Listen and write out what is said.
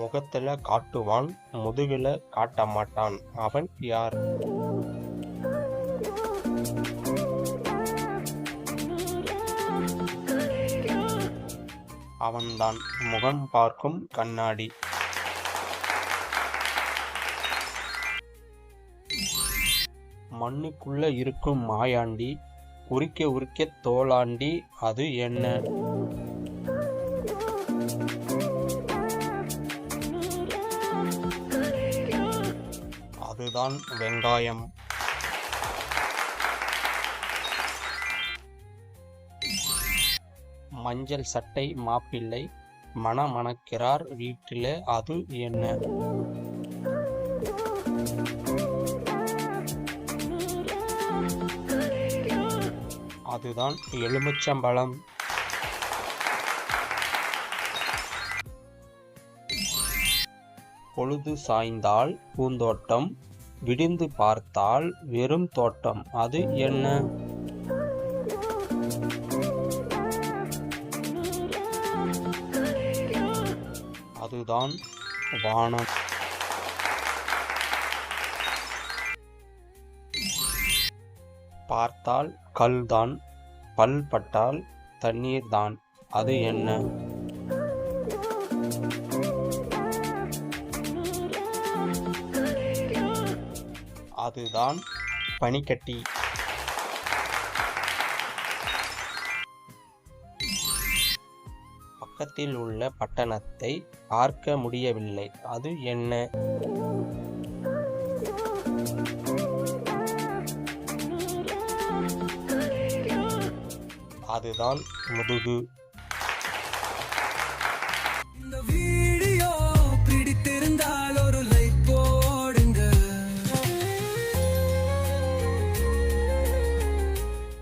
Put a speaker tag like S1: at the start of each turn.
S1: முகத்துல காட்டுவான் முதுகுல காட்ட மாட்டான் அவன் யார்? அவன்தான் முகம் பார்க்கும் கண்ணாடி. மண்ணுக்குள்ள இருக்கும் மாயாண்டி உரிக்க உரிக்க தோலாண்டி அது என்ன? அதுதான் வெங்காயம். மஞ்சள் சட்டை மாப்பிள்ளை மணமணக்கிறார் வீட்டில் அது என்ன? அதுதான் எலுமிச்சம்பழம். பொழுது சாய்ந்தால் பூந்தோட்டம். விடிந்து பார்த்தால் வெறும் தோட்டம். அது என்ன? அதுதான் வானம். பார்த்தால் கல்தான் பல் பட்டால் தண்ணீர் தான் அது என்ன? அதுதான் பனிக்கட்டி. பக்கத்தில் உள்ள பட்டணத்தை பார்க்க முடியவில்லை. அது என்ன? அதுதான் முதுகு.